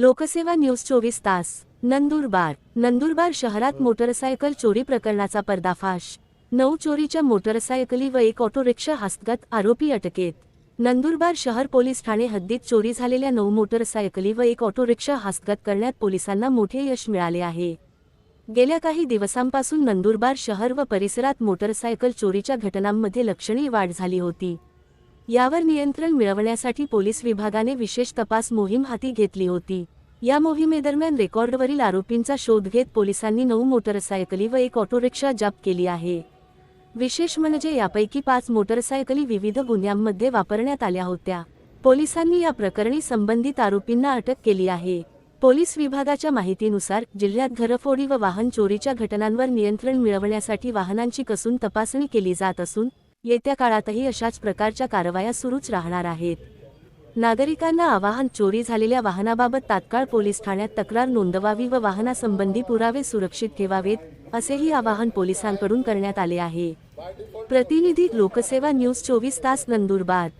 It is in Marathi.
लोकसेवा न्यूज चोवीस तास. नंदुरबार. नंदुरबार शहरात मोटरसायकल चोरी प्रकरणाचा पर्दाफाश. नऊ चोरीच्या मोटरसायकली व एक ऑटो रिक्षा हस्तगत आरोपी अटकेत. नंदुरबार शहर पोलीस ठाणे हद्दीत चोरी झालेल्या नऊ मोटरसायकली व एक ऑटो रिक्षा हस्तगत करण्यात पोलिसांना मोठे यश मिळाले आहे. गेल्या काही दिवसांपासून नंदुरबार शहर व परिसरात मोटरसायकल चोरीच्या घटनांमध्ये लक्षणीय वाढ झाली होती. यावर नियंत्रण मिळवण्यासाठी पोलीस विभागाने विशेष तपास मोहीम हाती घेतली होती. या मोहिमेदरम्यान रेकॉर्डवरील आरोपींचा शोध घेत पोलिसांनी नऊ मोटरसायकली व एक ऑटोरिक्षा जप्त केली आहे. विशेष म्हणजे यापैकी पाच मोटरसायकली विविध गुन्ह्यांमध्ये वापरण्यात आल्या होत्या. पोलिसांनी या प्रकरणी संबंधित आरोपींना अटक केली आहे. पोलीस विभागाच्या माहितीनुसार जिल्ह्यात घरफोडी व वाहन चोरीच्या घटनांवर नियंत्रण मिळवण्यासाठी वाहनांची कसून तपासणी केली जात असून येत्या काळातही अशाच प्रकारच्या कारवाया सुरूच राहणार आहेत. नागरिकांना आवाहन चोरी झालेल्या वाहनाबाबत तात्काळ पोलीस ठाण्यात तक्रार नोंदवावी व वाहनासंबंधी पुरावे सुरक्षित ठेवावेत असेही आवाहन पोलिसांकडून करण्यात आले आहे. प्रतिनिधी लोकसेवा न्यूज चोवीस तास नंदुरबार